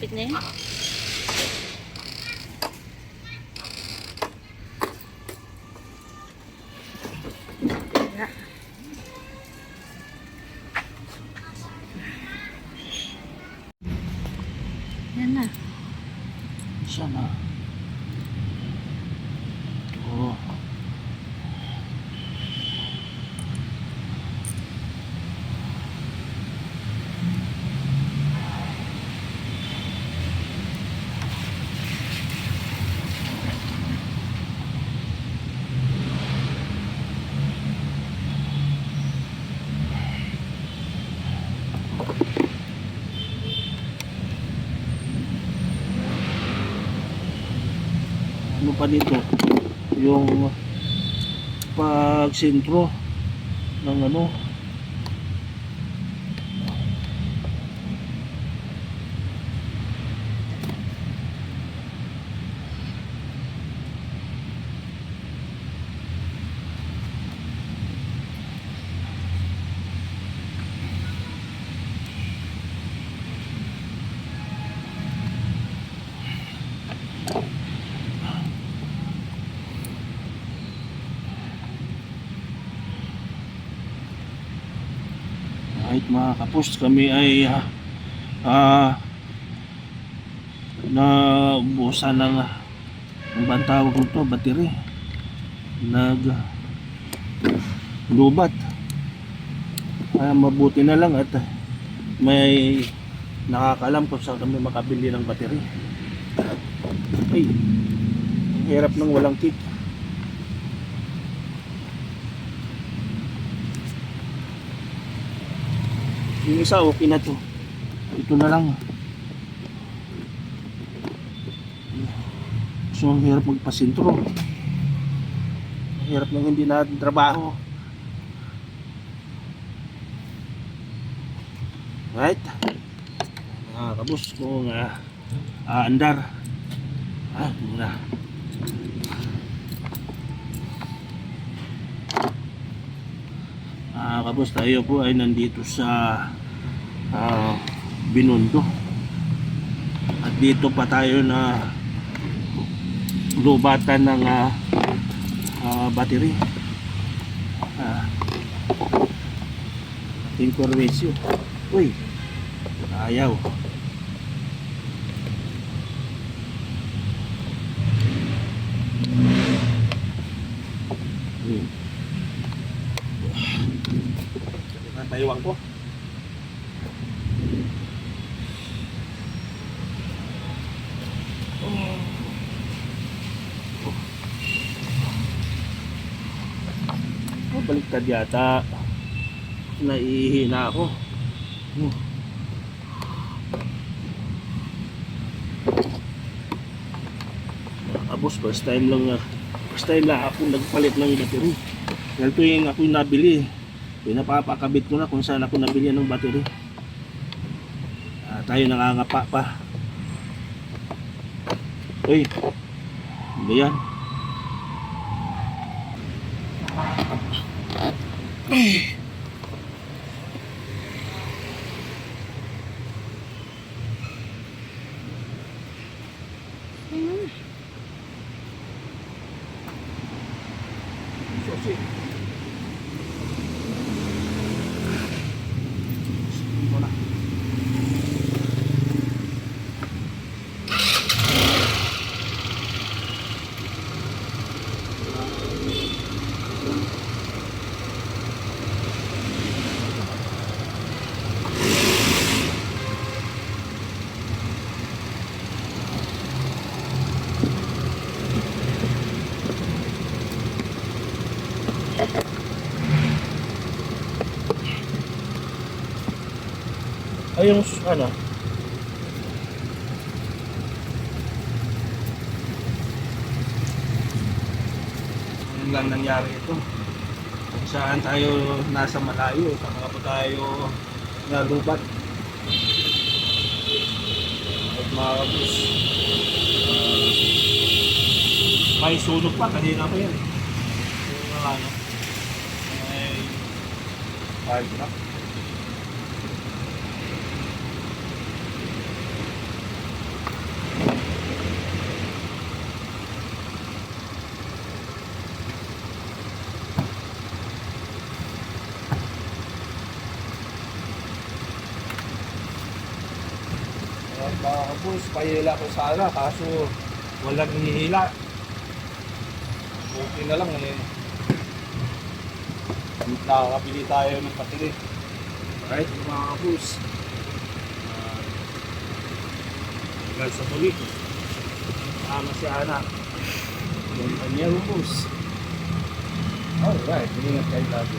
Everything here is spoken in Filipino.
Ne? Yan na. Sana. Ano pa dito yung pag sentro ng ano kahit mga kapos kami ay ah ah, na busan ng ang bang tawag nito? Battery? Nag lubat. Kaya mabuti na lang at may nakakalam kung saan kami makabili ng battery. Ay ang hirap ng walang kick Yung isa okay na to. Ito na lang. So, ang hirap magpasintro. Ang hirap ng hindi natin trabaho. Right? Mga kabus kung uh, aandar. Ah, muna. Ah, kabus tayo po ay nandito sa ah, Binondo. At dito pa tayo na lubatan ng ah, ah, battery. Ah, information. Uy, ayaw. Hmm. Natayuan ko. Oh, baliktad yata. Naiihi na ako. Oh. Tapos first time lang ah, first time lang ako nagpalit ng battery. Dahil ito yung ako nabili. Pinapapakabit ko na kung saan ako nabili ng battery. Ah, tayo nangangapa pa. Uy, hindi yan. Susi. Ito na. Ay, yung ano? Yan lang nangyari ito. Kung saan tayo nasa malayo, nga po tayo nalubat. At mga ah, may sunog pa, kanina pa yan. Yung mga ano, may fire truck. Mga kapus, pahila ko sana kaso walang hihila. Okay na lang eh. Nakakabili tayo ng patili. Right, mga kapus. Uh, sa muli. Sama si Ana. Yung kanyang bus. Alright, ingat kayo lagi.